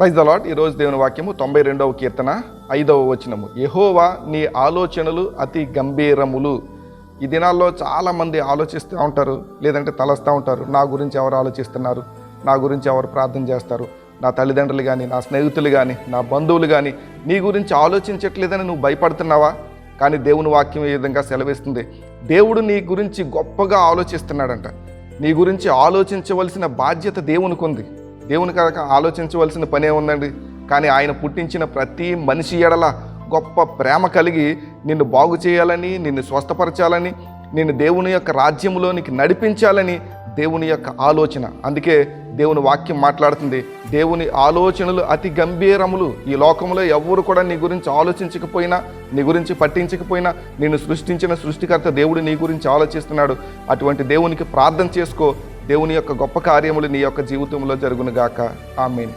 Wise the lot ఈరోజు దేవుని వాక్యము తొంభై రెండవ కీర్తన ఐదవ వచనము. యహోవా నీ ఆలోచనలు అతి గంభీరములు. ఈ దినాల్లో చాలామంది ఆలోచిస్తూ ఉంటారు లేదంటే తలస్తూ ఉంటారు. నా గురించి ఎవరు ఆలోచిస్తున్నారు? నా గురించి ఎవరు ప్రార్థన చేస్తారు? నా తల్లిదండ్రులు కానీ నా స్నేహితులు కానీ నా బంధువులు కానీ నీ గురించి ఆలోచించట్లేదని నువ్వు భయపడుతున్నావా? కానీ దేవుని వాక్యం ఈ విధంగా సెలవిస్తుంది. దేవుడు నీ గురించి గొప్పగా ఆలోచిస్తున్నాడంట. నీ గురించి ఆలోచించవలసిన బాధ్యత దేవునికి ఉంది దేవుని కనుక ఆలోచించవలసిన పనే ఉందండి. కానీ ఆయన పుట్టించిన ప్రతి మనిషి ఎడల గొప్ప ప్రేమ కలిగి నిన్ను బాగు చేయాలని నిన్ను స్వస్థపరచాలని నిన్ను దేవుని యొక్క రాజ్యంలోనికి నడిపించాలని దేవుని యొక్క ఆలోచన. అందుకే దేవుని వాక్యం మాట్లాడుతుంది దేవుని ఆలోచనలు అతి గంభీరములు. ఈ లోకంలో ఎవరు కూడా నీ గురించి ఆలోచించకపోయినా నీ గురించి పట్టించకపోయినా నిన్ను సృష్టించిన సృష్టికర్త దేవుడు నీ గురించి ఆలోచిస్తున్నాడు. అటువంటి దేవునికి ప్రార్థన చేసుకో. దేవుని యొక్క గొప్ప కార్యములు నీ యొక్క జీవితంలో జరుగునుగాక. ఆమెన్.